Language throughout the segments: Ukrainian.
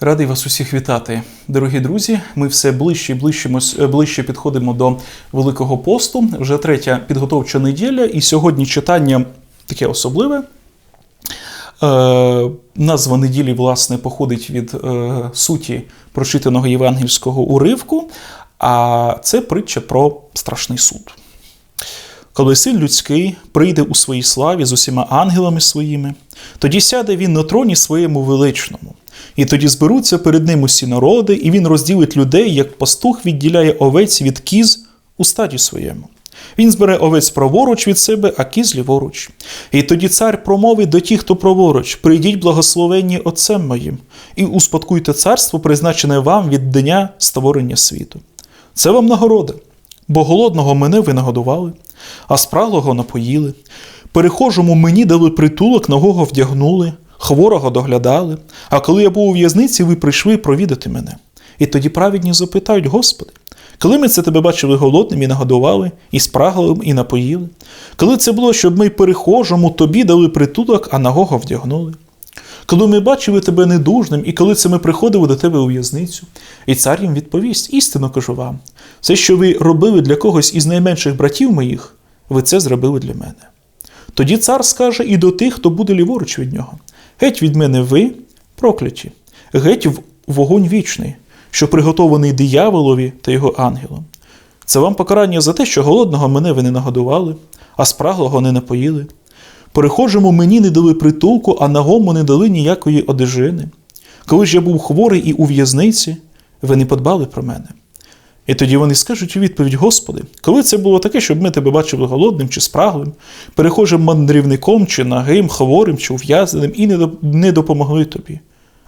Радий вас усіх вітати, дорогі друзі. Ми все ближче і ближче, ближче підходимо до Великого посту. Вже третя підготовча неділя, і сьогодні читання таке особливе. Е, назва неділі, власне, походить від е, суті прочитаного євангельського уривку, а це притча про страшний суд. Коли син людський прийде у своїй славі з усіма ангелами своїми, тоді сяде він на троні своєму величному. І тоді зберуться перед ним усі народи, і він розділить людей, як пастух відділяє овець від кіз у стаді своєму. Він збере овець праворуч від себе, а кіз ліворуч. І тоді цар промовить до тих, хто праворуч: прийдіть благословенні Отцем моїм, і успадкуйте царство, призначене вам від дня створення світу. Це вам нагорода, бо голодного мене ви нагодували, а спраглого напоїли. Перехожому мені дали притулок, ногого вдягнули, хворого доглядали. А коли я був у в'язниці, ви прийшли провідати мене. І тоді праведні запитають, Господи, коли ми це тебе бачили голодним і нагодували, і спраглим, і напоїли? Коли це було, щоб ми перехожому тобі дали притулок, а нагого вдягнули? Коли ми бачили тебе недужним, і коли це ми приходили до тебе у в'язницю, і цар їм відповість: істинно кажу вам, все, що ви робили для когось із найменших братів моїх, ви це зробили для мене. Тоді цар скаже і до тих, хто буде ліворуч від нього: Геть від мене ви, прокляті, геть в вогонь вічний, що приготований дияволові та його ангелам. Це вам покарання за те, що голодного мене ви не нагодували, а спраглого не напоїли. Перехожому мені не дали притулку, а нагому не дали ніякої одежини. Коли ж я був хворий і у в'язниці, ви не подбали про мене. І тоді вони скажуть у відповідь: Господи, коли це було таке, щоб ми тебе бачили голодним чи спраглим, перехожим мандрівником, чи нагим, хворим, чи ув'язненим, і не допомогли тобі.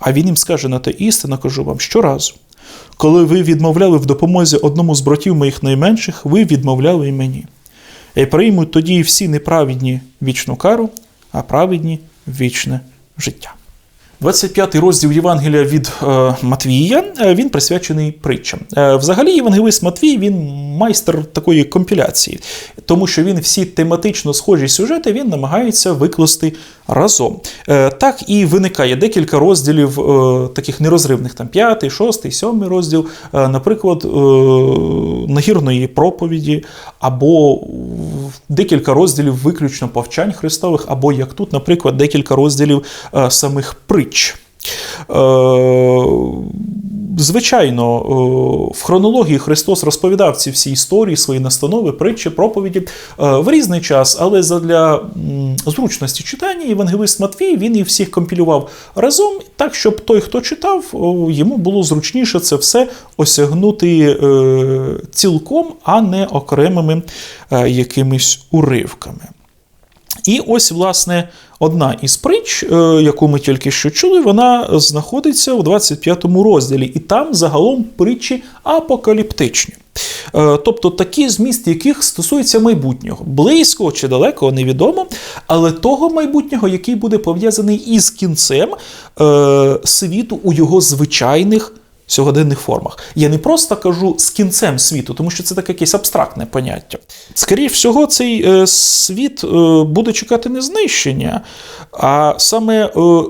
А він їм скаже на те істина, кажу вам щоразу. Коли ви відмовляли в допомозі одному з братів моїх найменших, ви відмовляли і мені. І приймуть тоді всі неправедні вічну кару, а праведні вічне життя. 25-й розділ Євангелія від е, Матвія е, він присвячений притчам. Е, взагалі, Євангелист Матвій він майстер такої компіляції, тому що він всі тематично схожі сюжети він намагається викласти разом. Е, так і виникає декілька розділів е, таких нерозривних, там п'ятий, шостий, сьомий розділ, е, наприклад, нагірної проповіді, або декілька розділів виключно повчань Христових, або як тут, наприклад, декілька розділів самих притч. Е, звичайно, е, в хронології Христос розповідав ці всі історії, свої настанови, притчі, проповіді в різний час, але задля зручності читання Євангелист Матвій він їх всіх компілював разом, так, щоб той, хто читав, йому було зручніше це все осягнути цілком, а не окремими якимись уривками. І ось, власне, одна із притч, яку ми тільки що чули, вона знаходиться у 25 розділі, і там загалом притчі апокаліптичні. Тобто такі зміст, яких стосується майбутнього, близького чи далекого, невідомо, але того майбутнього, який буде пов'язаний із кінцем е, світу у його звичайних сьогоденних формах. Я не просто кажу з кінцем світу, тому що це таке якесь абстрактне поняття. Скоріше всього, цей е, світ е, буде чекати не знищення, а саме. Е,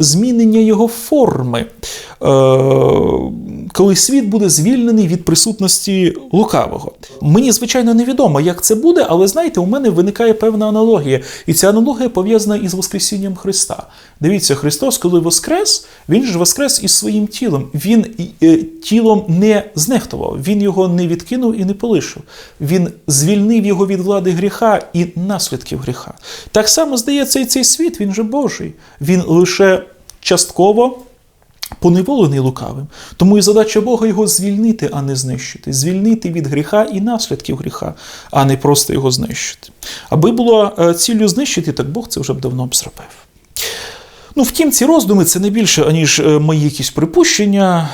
Змінення його форми, коли світ буде звільнений від присутності лукавого. Мені, звичайно, невідомо, як це буде, але знаєте, у мене виникає певна аналогія. І ця аналогія пов'язана із Воскресінням Христа. Дивіться, Христос, коли воскрес, Він ж воскрес із своїм тілом. Він тілом не знехтував, Він його не відкинув і не полишив. Він звільнив його від влади гріха і наслідків гріха. Так само здається, і цей світ, він же Божий. Він лише частково поневолений лукавим. Тому і задача Бога його звільнити, а не знищити. Звільнити від гріха і наслідків гріха, а не просто його знищити. Аби було ціллю знищити, так Бог це вже б давно б зробив. Ну, втім, ці роздуми це не більше, аніж мої якісь припущення,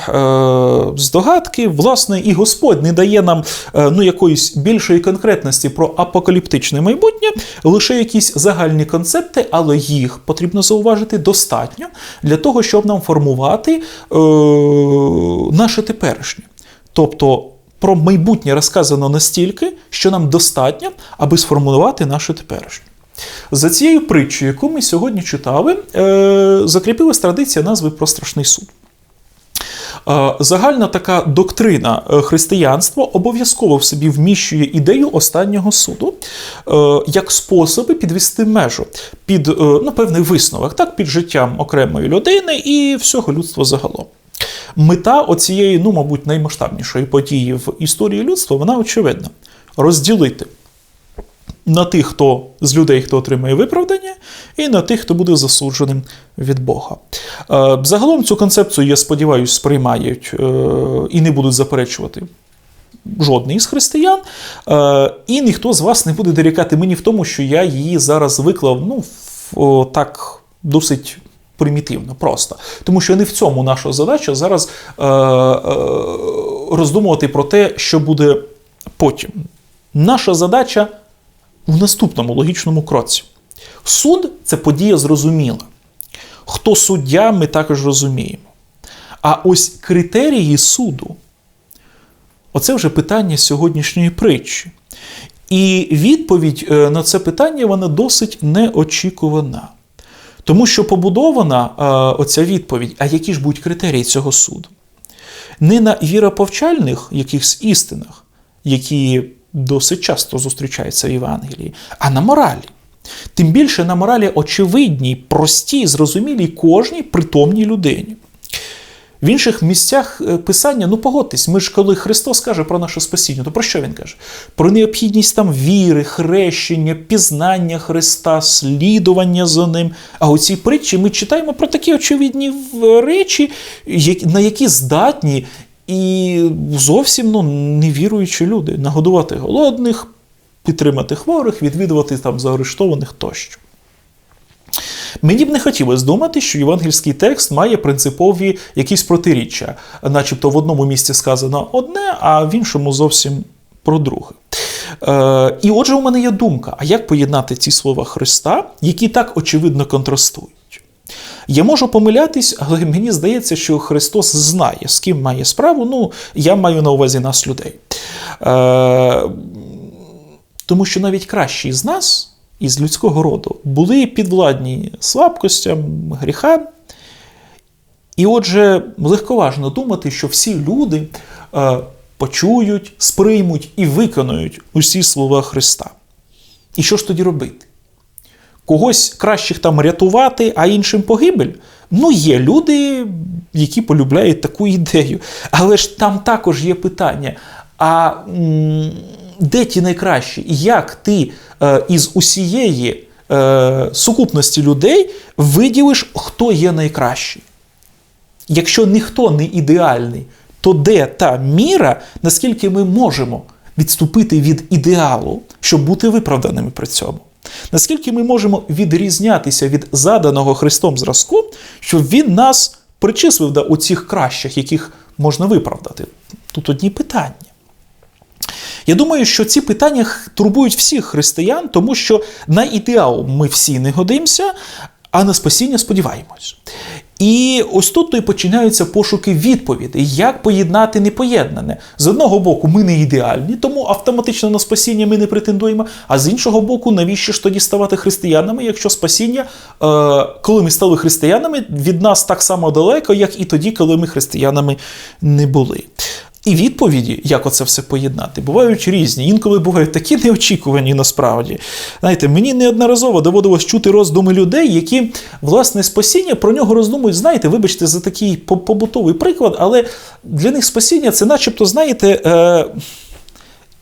здогадки. Власне, і Господь не дає нам ну, якоїсь більшої конкретності про апокаліптичне майбутнє, лише якісь загальні концепти, але їх потрібно зауважити достатньо для того, щоб нам формувати е, наше теперішнє. Тобто. Про майбутнє розказано настільки, що нам достатньо, аби сформулювати наше теперішнє. За цією притчею, яку ми сьогодні читали, е, закріпилась традиція назви про страшний суд. Е, Загальна така доктрина е, християнства обов'язково в собі вміщує ідею останнього суду як способи підвести межу під ну, певний висновок, так, під життям окремої людини і всього людства загалом. Мета оцієї, ну, мабуть, наймасштабнішої події в історії людства, вона очевидна: розділити на тих, хто з людей, хто отримає виправдання, і на тих, хто буде засудженим від Бога. Е, Загалом цю концепцію, я сподіваюся, сприймають е, і не будуть заперечувати. Жодний із християн, Е, і ніхто з вас не буде дорікати мені в тому, що я її зараз виклав ну, так досить примітивно, просто. Тому що не в цьому наша задача зараз роздумувати про те, що буде потім. Наша задача в наступному логічному кроці. Суд це подія зрозуміла. Хто суддя, ми також розуміємо. А ось критерії суду оце вже питання сьогоднішньої притчі. І відповідь е, на це питання вона досить неочікувана. Тому що побудована е, оця відповідь, а які ж будуть критерії цього суду? Не на віроповчальних якихось істинах, які досить часто зустрічаються в Євангелії, а на моралі. Тим більше на моралі очевидній, простій, зрозумілій кожній притомній людині. В інших місцях е, писання, ну погодьтесь, ми ж коли Христос каже про наше спасіння, то про що він каже? Про необхідність там віри, хрещення, пізнання Христа, слідування за ним. А у цій притчі ми читаємо про такі очевидні речі, на які здатні і зовсім ну, невіруючі люди нагодувати голодних, підтримати хворих, відвідувати там заарештованих тощо. Мені б не хотілося думати, що євангельський текст має принципові якісь протиріччя, начебто в одному місці сказано одне, а в іншому зовсім про друге. Е, і отже, у мене є думка: а як поєднати ці слова Христа, які так очевидно контрастують? Я можу помилятись, але мені здається, що Христос знає, з ким має справу. Ну, я маю на увазі нас, людей. Е, тому що навіть кращі з нас, із людського роду, були підвладні слабкостям, гріхам. І отже, легковажно думати, що всі люди е, почують, сприймуть і виконують усі слова Христа. І що ж тоді робити? Когось кращих там рятувати, а іншим погибель? Ну, є люди, які полюбляють таку ідею. Але ж там також є питання: а м, де ті найкращі? Як ти е, із усієї е, сукупності людей виділиш, хто є найкращий? Якщо ніхто не ідеальний, то де та міра, наскільки ми можемо відступити від ідеалу, щоб бути виправданими при цьому? Наскільки ми можемо відрізнятися від заданого Христом зразку, щоб він нас причислив до оцих кращих, яких можна виправдати? Тут одні питання. Я думаю, що ці питання турбують всіх християн, тому що на ідеал ми всі не годимося, а на спасіння сподіваємось. І ось тут то й починаються пошуки відповідей, як поєднати непоєднане. З одного боку, ми не ідеальні, тому автоматично на спасіння ми не претендуємо. А з іншого боку, навіщо ж тоді ставати християнами, якщо спасіння, е, коли ми стали християнами, від нас так само далеко, як і тоді, коли ми християнами не були. І відповіді, як оце все поєднати, бувають різні. Інколи бувають такі неочікувані насправді. Знаєте, мені неодноразово доводилось чути роздуми людей, які власне спасіння про нього роздумують. Знаєте, вибачте за такий по- побутовий приклад, але для них спасіння це, начебто, знаєте. Е-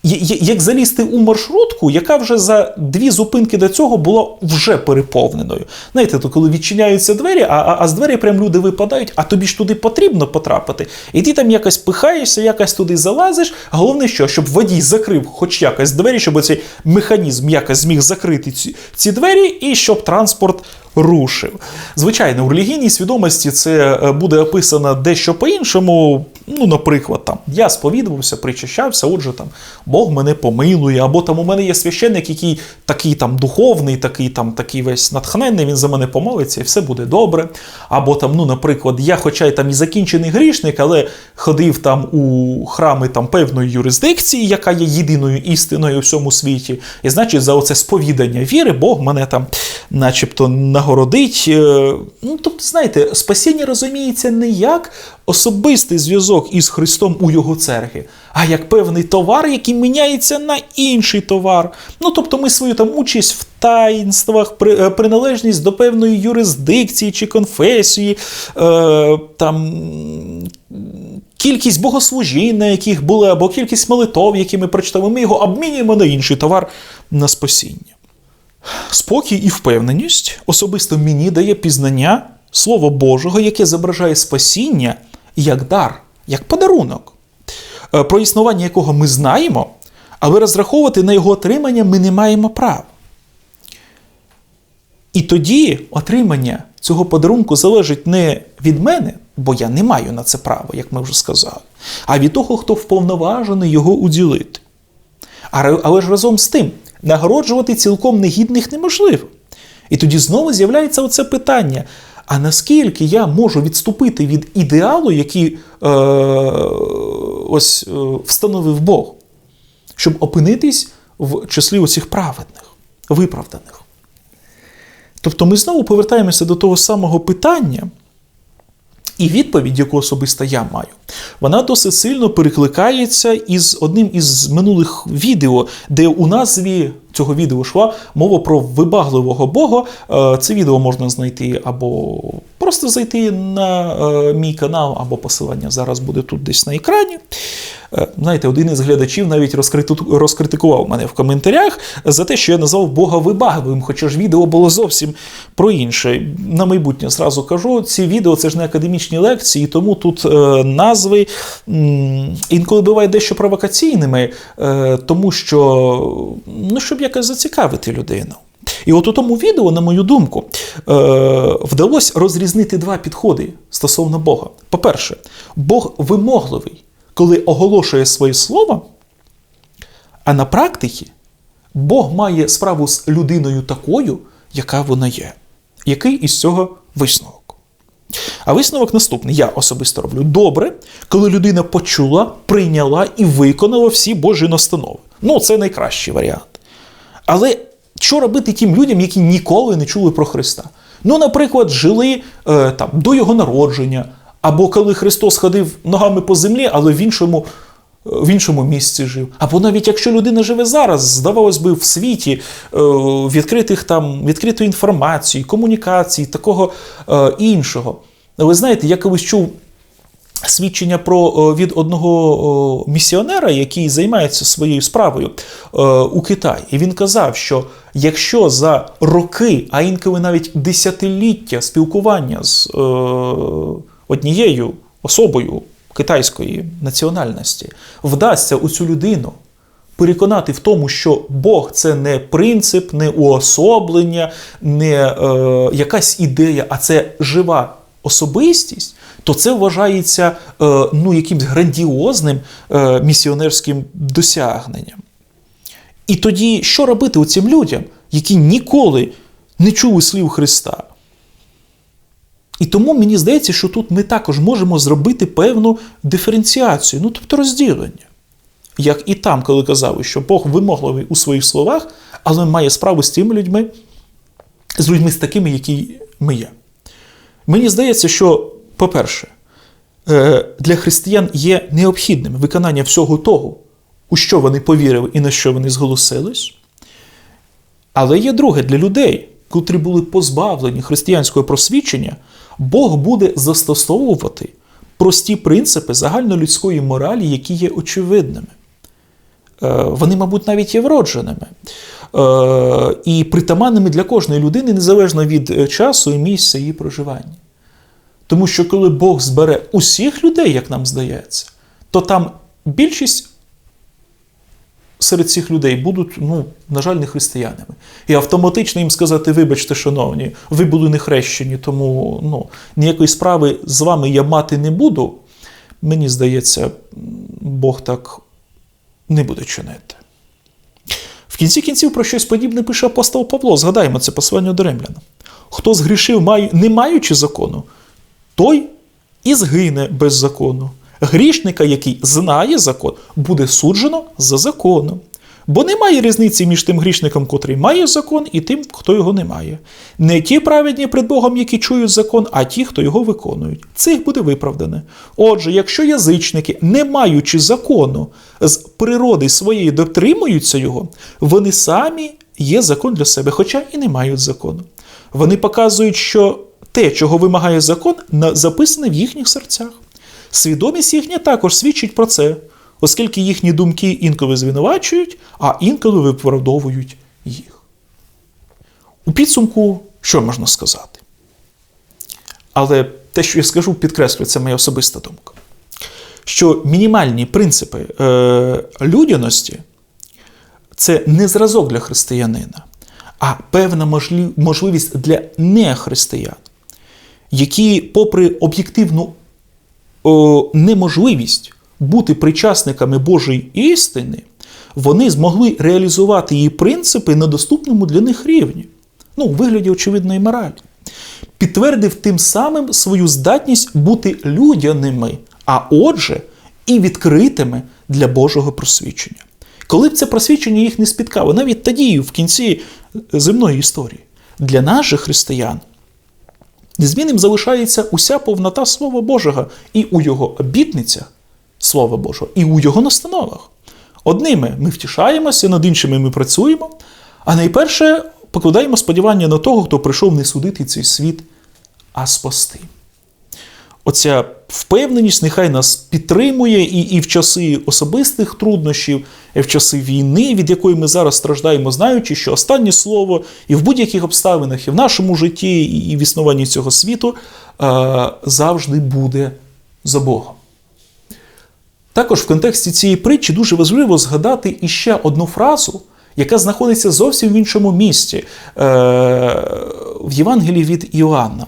як залізти у маршрутку, яка вже за дві зупинки до цього була вже переповненою. Знаєте, то коли відчиняються двері, а, а, а з двері прям люди випадають, а тобі ж туди потрібно потрапити. І ти там якось пихаєшся, якось туди залазиш. Головне, що щоб водій закрив хоч якось двері, щоб цей механізм якось зміг закрити ці, ці двері, і щоб транспорт рушив. Звичайно, у релігійній свідомості це е, буде описано дещо по-іншому. Ну, наприклад, там я сповідувався, причащався, отже, там Бог мене помилує, або там у мене є священник, який такий там духовний, такий там такий весь натхненний, він за мене помолиться, і все буде добре. Або там, ну, наприклад, я, хоча й там і закінчений грішник, але ходив там у храми там певної юрисдикції, яка є єдиною істиною у всьому світі. І значить, за оце сповідання віри Бог мене там начебто нагородить. Е, ну, тобто, знаєте, спасіння розуміється не як особистий зв'язок із Христом у його церкві, а як певний товар, який міняється на інший товар. Ну, тобто, ми свою там участь в таїнствах, е, приналежність до певної юрисдикції чи конфесії, е, там. Кількість богослужінь, на яких були, або кількість молитов, які ми прочитали, ми його обмінюємо на інший товар на спасіння. Спокій і впевненість особисто мені дає пізнання Слова Божого, яке зображає спасіння як дар, як подарунок, е, про існування якого ми знаємо, але розраховувати на його отримання ми не маємо права. І тоді отримання цього подарунку залежить не від мене, бо я не маю на це право, як ми вже сказали, а від того, хто вповноважений його уділити. Але ж разом з тим, нагороджувати цілком негідних неможливо. І тоді знову з'являється оце питання: а наскільки я можу відступити від ідеалу, який е, ось е, встановив Бог, щоб опинитись в числі оцих праведних, виправданих? Тобто ми знову повертаємося до того самого питання. І відповідь, яку особисто я маю, вона досить сильно перекликається із одним із минулих відео, де у назві цього відео йшла мова про вибагливого Бога. Е, це відео можна знайти або просто зайти на е, мій канал, або посилання зараз буде тут десь на екрані. Е, знаєте, один із глядачів навіть розкритикував мене в коментарях за те, що я назвав Бога вибагливим, хоча ж відео було зовсім про інше. На майбутнє зразу кажу, ці відео це ж не академічні лекції, тому тут е, назви інколи бувають дещо провокаційними, тому що, ну, щоб якось зацікавити людину. І от у тому відео, на мою думку, е, вдалося розрізнити два підходи стосовно Бога. По-перше, Бог вимогливий коли оголошує своє слово, а на практиці Бог має справу з людиною такою, яка вона є. Який із цього висновок? А висновок наступний: я особисто роблю добре, коли людина почула, прийняла і виконала всі Божі настанови. Ну, це найкращий варіант. Але що робити тим людям, які ніколи не чули про Христа? Ну, наприклад, жили е, там до його народження. Або коли Христос ходив ногами по землі, але в іншому в іншому місці жив. Або навіть якщо людина живе зараз, здавалось би, в світі е, відкритих там, відкритої інформації, комунікації, такого е, іншого. Ви знаєте, я колись чув свідчення про від одного місіонера, який займається своєю справою е, у Китаї. І він казав, що якщо за роки, а інколи навіть десятиліття спілкування з однією особою китайської національності вдасться у цю людину переконати в тому, що Бог це не принцип, не уособлення, не е, якась ідея, а це жива особистість, то це вважається е, ну, якимсь грандіозним е, місіонерським досягненням. І тоді що робити цим людям, які ніколи не чули слів Христа? І тому мені здається, що тут ми також можемо зробити певну диференціацію, ну тобто розділення. Як і там, коли казали, що Бог вимогливий у своїх словах, але має справу з тими людьми, з людьми з такими, які ми є. Мені здається, що, по-перше, е, для християн є необхідним виконання всього того, у що вони повірили і на що вони зголосились. Але є друге для людей, котрі були позбавлені християнського просвідчення. Бог буде застосовувати прості принципи загальнолюдської моралі, які є очевидними. Е, вони, мабуть, навіть є вродженими і притаманними для кожної людини незалежно від е, часу і місця її проживання. Тому що коли Бог збере усіх людей, як нам здається, то там більшість серед цих людей будуть, ну, на жаль, не християнами. І автоматично їм сказати, вибачте, шановні, ви були не хрещені, тому ну, ніякої справи з вами я мати не буду. Мені здається, Бог так не буде чинити. В кінці кінців про щось подібне пише апостол Павло. Згадаємо це послання до римляна. Хто згрішив, не маючи закону, той і згине без закону. Грішника, який знає закон, буде суджено за законом. Бо немає різниці між тим грішником, котрий має закон, і тим, хто його не має. Не ті праведні пред Богом, які чують закон, а ті, хто його виконують. Цих буде виправдане. Отже, якщо язичники, не маючи закону, з природи своєї дотримуються його, вони самі є закон для себе, хоча і не мають закону. Вони показують, що те, чого вимагає закон, записане в їхніх серцях. Свідомість їхня також свідчить про це, оскільки їхні думки інколи звинувачують, а інколи виправдовують їх. У підсумку, що можна сказати? Але те, що я скажу, підкреслюю, це моя особиста думка. Що мінімальні принципи е, людяності це не зразок для християнина, а певна можливість для нехристиян, які, попри об'єктивну о, неможливість бути причасниками Божої істини, вони змогли реалізувати її принципи на доступному для них рівні, ну, у вигляді очевидної моралі, підтвердив тим самим свою здатність бути людяними, а отже, і відкритими для Божого просвічення. Коли б це просвічення їх не спіткало, навіть тоді, в кінці земної історії, для наших християн Незмінним залишається уся повнота Слова Божого і у його обітницях Слова Божого, і у його настановах. Одними ми втішаємося, над іншими ми працюємо, а найперше покладаємо сподівання на того, хто прийшов не судити цей світ, а спасти. Оця впевненість нехай нас підтримує і, і в часи особистих труднощів, і в часи війни, від якої ми зараз страждаємо, знаючи, що останнє слово і в будь-яких обставинах, і в нашому житті, і в існуванні цього світу е, завжди буде за Богом. Також в контексті цієї притчі дуже важливо згадати іще одну фразу, яка знаходиться зовсім в іншому місці е, в Євангелії від Іоанна.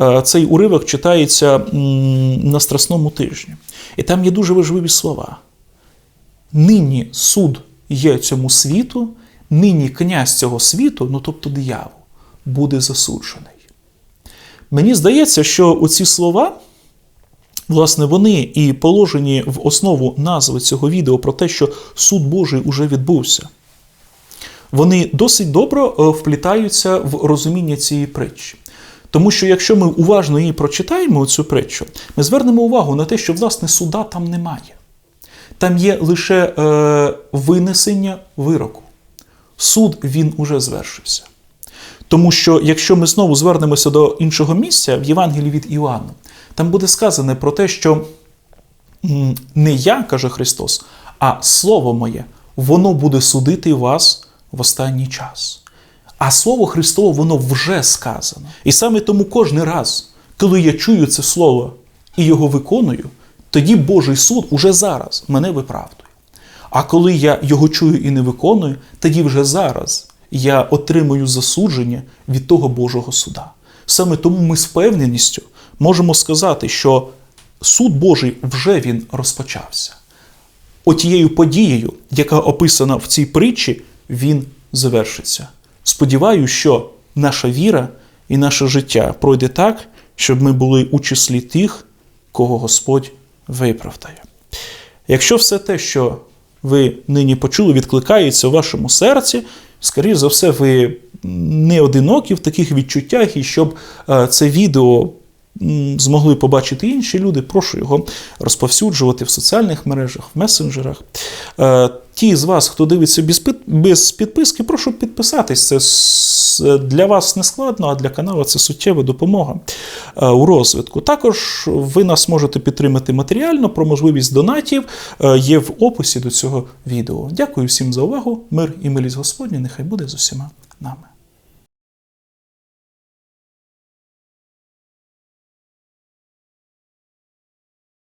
Е, Цей уривок читається м, на Страсному тижні. І там є дуже важливі слова. Нині суд є цьому світу, нині князь цього світу, ну тобто диявол, буде засуджений. Мені здається, що оці слова, власне, вони і положені в основу назви цього відео про те, що суд Божий уже відбувся. Вони досить добре е, вплітаються в розуміння цієї притчі. Тому що якщо ми уважно її прочитаємо, цю притчу, ми звернемо увагу на те, що власне суда там немає. Там є лише е, винесення вироку. Суд він уже звершився. Тому що якщо ми знову звернемося до іншого місця в Євангелії від Іоанна, там буде сказане про те, що не я, каже Христос, а Слово моє, воно буде судити вас в останній час. А Слово Христово, воно вже сказано. І саме тому кожен раз, коли я чую це слово і його виконую, тоді Божий суд уже зараз мене виправдує. А коли я його чую і не виконую, тоді вже зараз я отримую засудження від того Божого суда. Саме тому ми з впевненістю можемо сказати, що суд Божий вже він розпочався. Отією подією, яка описана в цій притчі, він завершиться. Сподіваюся, що наша віра і наше життя пройде так, щоб ми були у числі тих, кого Господь виправдає. Якщо все те, що ви нині почули, відкликається у вашому серці, скоріш за все, ви не одинокі в таких відчуттях, і щоб е, це відео змогли побачити інші люди, прошу його розповсюджувати в соціальних мережах, в месенджерах. Е, Ті з вас, хто дивиться без підписки, прошу підписатись. Це для вас не складно, а для каналу це суттєва допомога е, у розвитку. Також ви нас можете підтримати матеріально про можливість донатів. е, Є в описі до цього відео. Дякую всім за увагу. Мир і милість Господні, нехай буде з усіма нами.